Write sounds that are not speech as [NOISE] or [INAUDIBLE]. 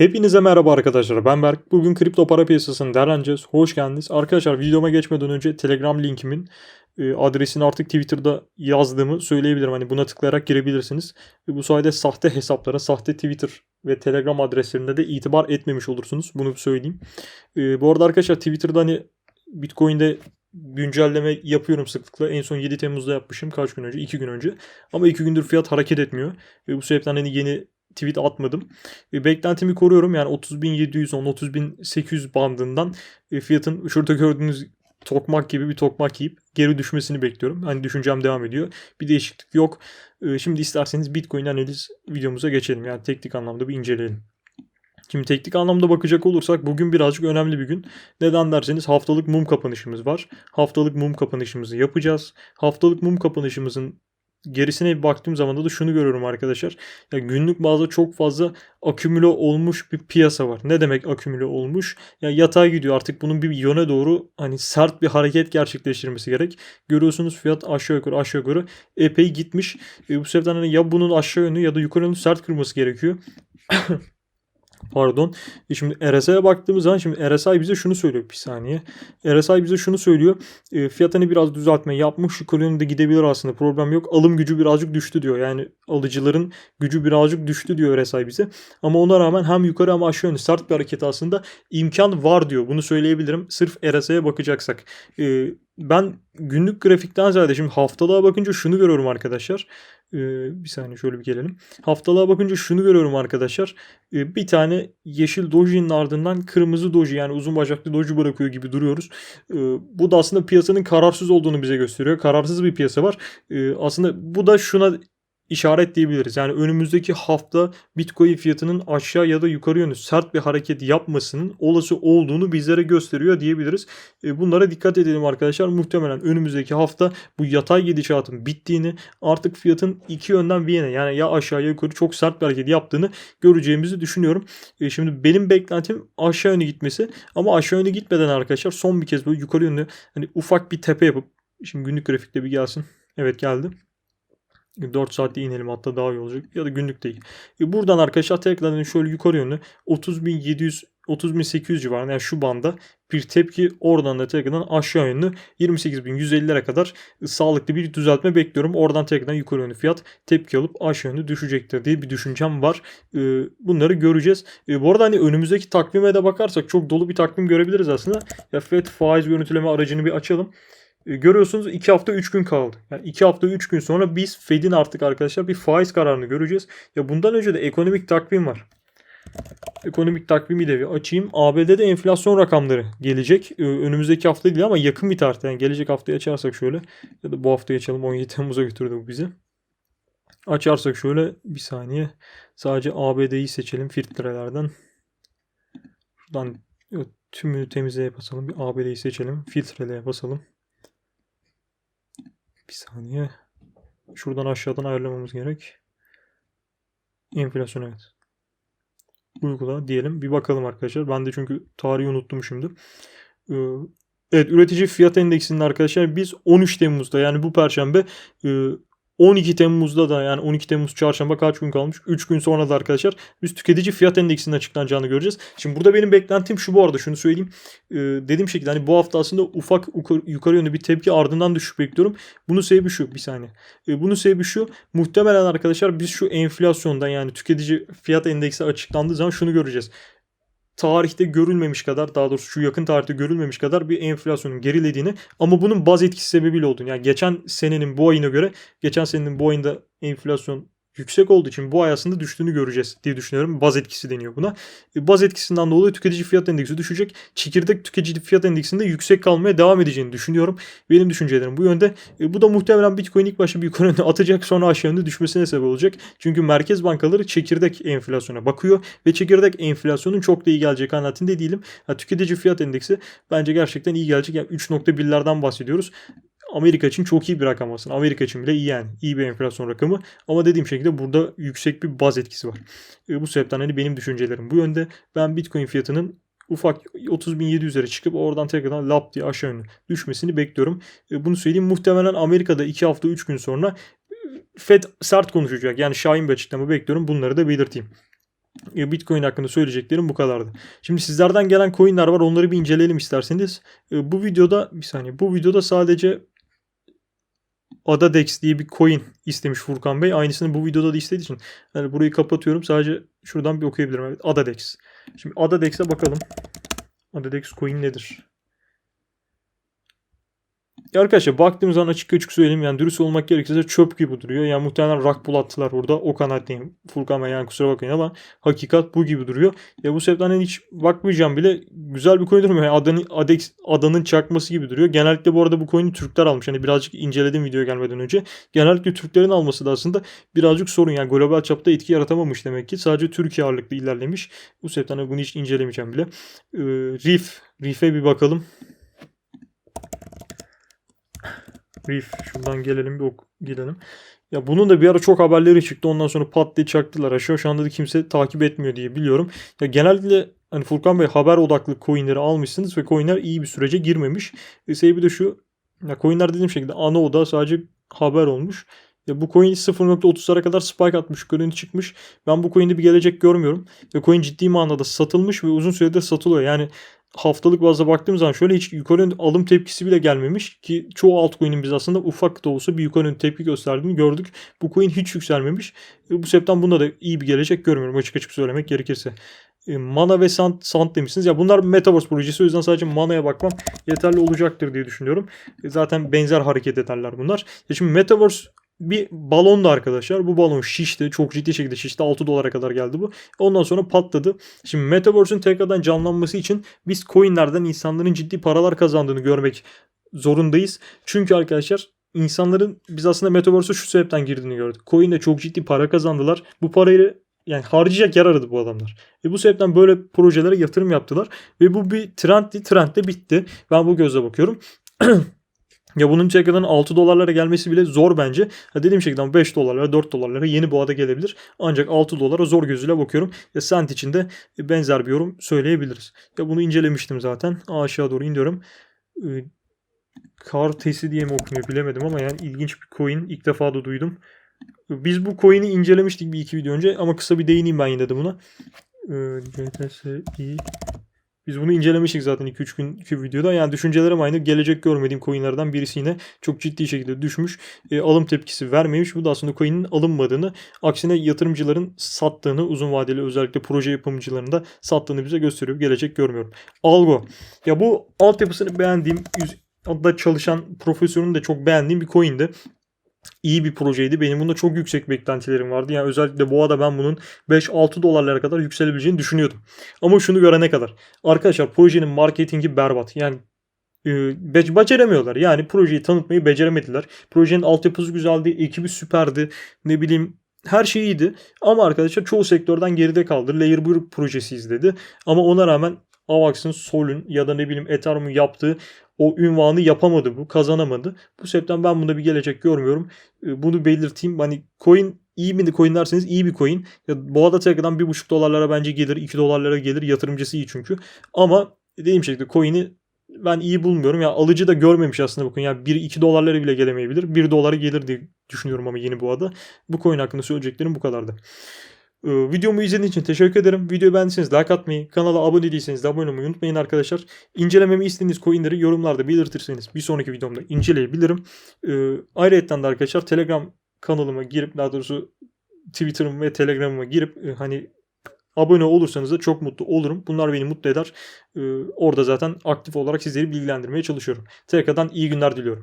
Hepinize merhaba arkadaşlar. Ben Berk. Bugün kripto para piyasasını değerlendireceğiz. Hoş geldiniz. Arkadaşlar videoma geçmeden önce Telegram linkimin e, adresini artık Twitter'da yazdığımı söyleyebilirim. Hani buna tıklayarak girebilirsiniz. Bu sayede sahte hesaplara, sahte Twitter ve Telegram adreslerinde de itibar etmemiş olursunuz. Bunu söyleyeyim. E, bu arada arkadaşlar Twitter'da hani Bitcoin'de güncelleme yapıyorum sıklıkla. En son 7 Temmuz'da yapmışım. Kaç gün önce? 2 gün önce. Ama 2 gündür fiyat hareket etmiyor. Ve bu sebepten hani yeni tweet atmadım. E, beklentimi koruyorum. Yani 30.710-30.800 bandından e, fiyatın şurada gördüğünüz tokmak gibi bir tokmak yiyip geri düşmesini bekliyorum. Hani düşüncem devam ediyor. Bir değişiklik yok. E, şimdi isterseniz Bitcoin analiz videomuza geçelim. Yani teknik anlamda bir inceleyelim. Şimdi teknik anlamda bakacak olursak bugün birazcık önemli bir gün. Neden derseniz haftalık mum kapanışımız var. Haftalık mum kapanışımızı yapacağız. Haftalık mum kapanışımızın gerisine bir baktığım zaman da şunu görüyorum arkadaşlar. Ya günlük bazda çok fazla akümüle olmuş bir piyasa var. Ne demek akümüle olmuş? Ya yatay gidiyor. Artık bunun bir yöne doğru hani sert bir hareket gerçekleştirmesi gerek. Görüyorsunuz fiyat aşağı yukarı aşağı yukarı epey gitmiş. E, bu sebepten hani ya bunun aşağı yönlü ya da yukarı yönlü sert kırması gerekiyor. Pardon. E şimdi RSI'ye baktığımız zaman şimdi RSI bize şunu söylüyor bir saniye. RSI bize şunu söylüyor. E, fiyatını biraz düzeltme yapmış. Yukarı yönde gidebilir aslında. Problem yok. Alım gücü birazcık düştü diyor. Yani alıcıların gücü birazcık düştü diyor RSI bize. Ama ona rağmen hem yukarı hem aşağı yönlü sert bir hareket aslında imkan var diyor. Bunu söyleyebilirim. Sırf RSI'ye bakacaksak. E, ben günlük grafikten ziyade şimdi haftalığa bakınca şunu görüyorum arkadaşlar. Ee, bir saniye şöyle bir gelelim. Haftalığa bakınca şunu görüyorum arkadaşlar. Ee, bir tane yeşil dojinin ardından kırmızı doji yani uzun bacaklı doji bırakıyor gibi duruyoruz. Ee, bu da aslında piyasanın kararsız olduğunu bize gösteriyor. Kararsız bir piyasa var. Ee, aslında bu da şuna işaret diyebiliriz. Yani önümüzdeki hafta Bitcoin fiyatının aşağı ya da yukarı yönlü sert bir hareket yapmasının olası olduğunu bizlere gösteriyor diyebiliriz. E, bunlara dikkat edelim arkadaşlar. Muhtemelen önümüzdeki hafta bu yatay gidişatın bittiğini artık fiyatın iki yönden bir yine yani ya aşağı ya yukarı çok sert bir hareket yaptığını göreceğimizi düşünüyorum. E, şimdi benim beklentim aşağı yönlü gitmesi ama aşağı yönlü gitmeden arkadaşlar son bir kez böyle yukarı yönlü hani ufak bir tepe yapıp şimdi günlük grafikte bir gelsin. Evet geldi. 4 saatte inelim hatta daha iyi olacak. Ya da günlük değil. E buradan arkadaşlar tekrardan şöyle yukarı yönlü 30.700 30.800 civarında yani şu banda bir tepki oradan da tekrardan aşağı yönlü 28.150'lere kadar sağlıklı bir düzeltme bekliyorum. Oradan tekrardan yukarı yönlü fiyat tepki alıp aşağı yönlü düşecektir diye bir düşüncem var. E, bunları göreceğiz. E, bu arada hani önümüzdeki takvime de bakarsak çok dolu bir takvim görebiliriz aslında. Ya FED faiz görüntüleme aracını bir açalım. E, görüyorsunuz 2 hafta 3 gün kaldı. Yani 2 hafta 3 gün sonra biz Fed'in artık arkadaşlar bir faiz kararını göreceğiz. Ya bundan önce de ekonomik takvim var. Ekonomik takvimi de bir açayım. ABD'de enflasyon rakamları gelecek. E, önümüzdeki hafta değil ama yakın bir tarihte. Yani gelecek haftayı açarsak şöyle ya da bu haftayı açalım 17 Temmuz'a götürdü bu bizi. Açarsak şöyle bir saniye. Sadece ABD'yi seçelim filtrelerden. Şuradan tümünü temizleye basalım. Bir ABD'yi seçelim. Filtreleye basalım. Bir saniye. Şuradan aşağıdan ayarlamamız gerek. Enflasyon evet. Uygula diyelim. Bir bakalım arkadaşlar. Ben de çünkü tarihi unuttum şimdi. Ee, evet üretici fiyat endeksinde arkadaşlar biz 13 Temmuz'da yani bu perşembe 12 Temmuz'da da yani 12 Temmuz çarşamba kaç gün kalmış? 3 gün sonra da arkadaşlar biz tüketici fiyat endeksinin açıklanacağını göreceğiz. Şimdi burada benim beklentim şu bu arada şunu söyleyeyim. Ee, dediğim şekilde hani bu hafta aslında ufak yukarı yönlü bir tepki ardından düşük bekliyorum. Bunun sebebi şu bir saniye. Ee, bunun sebebi şu muhtemelen arkadaşlar biz şu enflasyondan yani tüketici fiyat endeksi açıklandığı zaman şunu göreceğiz tarihte görülmemiş kadar daha doğrusu şu yakın tarihte görülmemiş kadar bir enflasyonun gerilediğini ama bunun baz etkisi sebebiyle olduğunu yani geçen senenin bu ayına göre geçen senenin bu ayında enflasyon yüksek olduğu için bu ay aslında düştüğünü göreceğiz diye düşünüyorum. Baz etkisi deniyor buna. E, baz etkisinden dolayı tüketici fiyat endeksi düşecek. Çekirdek tüketici fiyat endeksinde yüksek kalmaya devam edeceğini düşünüyorum. Benim düşüncelerim bu yönde. E, bu da muhtemelen Bitcoin ilk başta bir yukarı yönde atacak sonra aşağı yönde düşmesine sebep olacak. Çünkü merkez bankaları çekirdek enflasyona bakıyor ve çekirdek enflasyonun çok da iyi gelecek kanaatinde değilim. Ha, tüketici fiyat endeksi bence gerçekten iyi gelecek. Yani 3.1'lerden bahsediyoruz. Amerika için çok iyi bir rakam aslında. Amerika için bile iyi yani. İyi bir enflasyon rakamı. Ama dediğim şekilde burada yüksek bir baz etkisi var. E, bu sebepten hani benim düşüncelerim bu yönde. Ben Bitcoin fiyatının ufak 30.700'lere çıkıp oradan tekrardan lap diye aşağı yönlü düşmesini bekliyorum. E, bunu söyleyeyim. Muhtemelen Amerika'da 2 hafta 3 gün sonra e, Fed sert konuşacak. Yani şahin bir açıklama bekliyorum. Bunları da belirteyim. E, Bitcoin hakkında söyleyeceklerim bu kadardı. Şimdi sizlerden gelen coinler var. Onları bir inceleyelim isterseniz. E, Bu videoda bir saniye. Bu videoda sadece Adadex diye bir coin istemiş Furkan Bey. Aynısını bu videoda da istediği için yani burayı kapatıyorum. Sadece şuradan bir okuyabilirim. Evet, Adadex. Şimdi Adadex'e bakalım. Adadex coin nedir? Ya arkadaşlar baktığımız zaman açık açık söyleyeyim yani dürüst olmak gerekirse çöp gibi duruyor. Yani muhtemelen rak bulattılar burada. O kanaatteyim. Furkan Bey yani kusura bakmayın ama hakikat bu gibi duruyor. Ya bu sebepten hiç bakmayacağım bile güzel bir coin durmuyor. Yani adanın, Adex, adanın çakması gibi duruyor. Genellikle bu arada bu coin'i Türkler almış. Hani birazcık inceledim video gelmeden önce. Genellikle Türklerin alması da aslında birazcık sorun. Yani global çapta etki yaratamamış demek ki. Sadece Türkiye ağırlıklı ilerlemiş. Bu sebepten bunu hiç incelemeyeceğim bile. Ee, Reef. Reef'e bir bakalım. Reef şuradan gelelim bir ok gidelim. Ya bunun da bir ara çok haberleri çıktı. Ondan sonra pat diye çaktılar aşağı. Şu anda da kimse takip etmiyor diye biliyorum. Ya genellikle hani Furkan Bey haber odaklı coinleri almışsınız ve coinler iyi bir sürece girmemiş. E, sebebi de şu. Ya coinler dediğim şekilde ana oda sadece haber olmuş. Ya bu coin 0.30'lara kadar spike atmış, yukarı çıkmış. Ben bu coin'de bir gelecek görmüyorum. Ve coin ciddi manada satılmış ve uzun süredir satılıyor. Yani haftalık bazda baktığım zaman şöyle hiç yukarı yönlü alım tepkisi bile gelmemiş ki çoğu altcoin'in biz aslında ufak da olsa bir yukarı yönlü tepki gösterdiğini gördük. Bu coin hiç yükselmemiş. E, Bu sebepten bunda da iyi bir gelecek görmüyorum açık açık söylemek gerekirse. E, Mana ve Sant, Sant demişsiniz. Ya bunlar Metaverse projesi o yüzden sadece Mana'ya bakmam yeterli olacaktır diye düşünüyorum. E, Zaten benzer hareket ederler bunlar. Ya şimdi Metaverse bir balondu arkadaşlar. Bu balon şişti. Çok ciddi şekilde şişti. 6 dolara kadar geldi bu. Ondan sonra patladı. Şimdi Metaverse'ün tekrardan canlanması için biz coinlerden insanların ciddi paralar kazandığını görmek zorundayız. Çünkü arkadaşlar insanların biz aslında Metaverse'e şu sebepten girdiğini gördük. Coin'de çok ciddi para kazandılar. Bu parayı yani harcayacak yer aradı bu adamlar. Ve bu sebepten böyle projelere yatırım yaptılar. Ve bu bir trenddi. Trend de bitti. Ben bu gözle bakıyorum. [CLEARS THROAT] Ya bunun tekrardan 6 dolarlara gelmesi bile zor bence. Ha dediğim şekilde 5 dolarlara 4 dolarlara yeni boğada gelebilir. Ancak 6 dolara zor gözüyle bakıyorum. Ya sent için de benzer bir yorum söyleyebiliriz. Ya bunu incelemiştim zaten. Aşağı doğru iniyorum. Ee, Kar tesi diye mi okunuyor bilemedim ama yani ilginç bir coin. İlk defa da duydum. Biz bu coin'i incelemiştik bir iki video önce ama kısa bir değineyim ben yine de buna. Ee, CTSI biz bunu incelemiştik zaten 2-3 günkü videoda. Yani düşüncelerim aynı. Gelecek görmediğim coinlerden birisi yine çok ciddi şekilde düşmüş. E, alım tepkisi vermemiş. Bu da aslında coin'in alınmadığını, aksine yatırımcıların sattığını, uzun vadeli özellikle proje yapımcılarının da sattığını bize gösteriyor. Gelecek görmüyorum. Algo. Ya bu altyapısını beğendiğim, da çalışan profesörünü de çok beğendiğim bir coin'di iyi bir projeydi. Benim bunda çok yüksek beklentilerim vardı. Yani özellikle boğada ben bunun 5-6 dolarlara kadar yükselebileceğini düşünüyordum. Ama şunu görene kadar. Arkadaşlar projenin marketingi berbat. Yani e, be- beceremiyorlar. Yani projeyi tanıtmayı beceremediler. Projenin altyapısı güzeldi. Ekibi süperdi. Ne bileyim her şey iyiydi. Ama arkadaşlar çoğu sektörden geride kaldı. Layer 1 projesi izledi. Ama ona rağmen Avax'ın Sol'ün ya da ne bileyim Ethereum'un yaptığı o ünvanı yapamadı bu. Kazanamadı. Bu sebepten ben bunda bir gelecek görmüyorum. Ee, Bunu belirteyim. Hani coin iyi mi coin derseniz iyi bir coin. Ya boğada tekrardan 1,5 dolarlara bence gelir. 2 dolarlara gelir. Yatırımcısı iyi çünkü. Ama dediğim şekilde coin'i ben iyi bulmuyorum. Ya alıcı da görmemiş aslında bu coin. Yani 1-2 dolarlara bile gelemeyebilir. 1 dolara gelir diye düşünüyorum ama yeni boğada. Bu coin hakkında söyleyeceklerim bu kadardı. Ee, videomu izlediğiniz için teşekkür ederim. Videoyu beğendiyseniz like atmayı, kanala abone değilseniz de abone olmayı unutmayın arkadaşlar. İncelememi istediğiniz coinleri yorumlarda belirtirseniz bir sonraki videomda inceleyebilirim. Ee, ayrıca da arkadaşlar Telegram kanalıma girip daha doğrusu Twitter'ım ve Telegram'ıma girip e, hani abone olursanız da çok mutlu olurum. Bunlar beni mutlu eder. Ee, orada zaten aktif olarak sizleri bilgilendirmeye çalışıyorum. Tekrardan iyi günler diliyorum.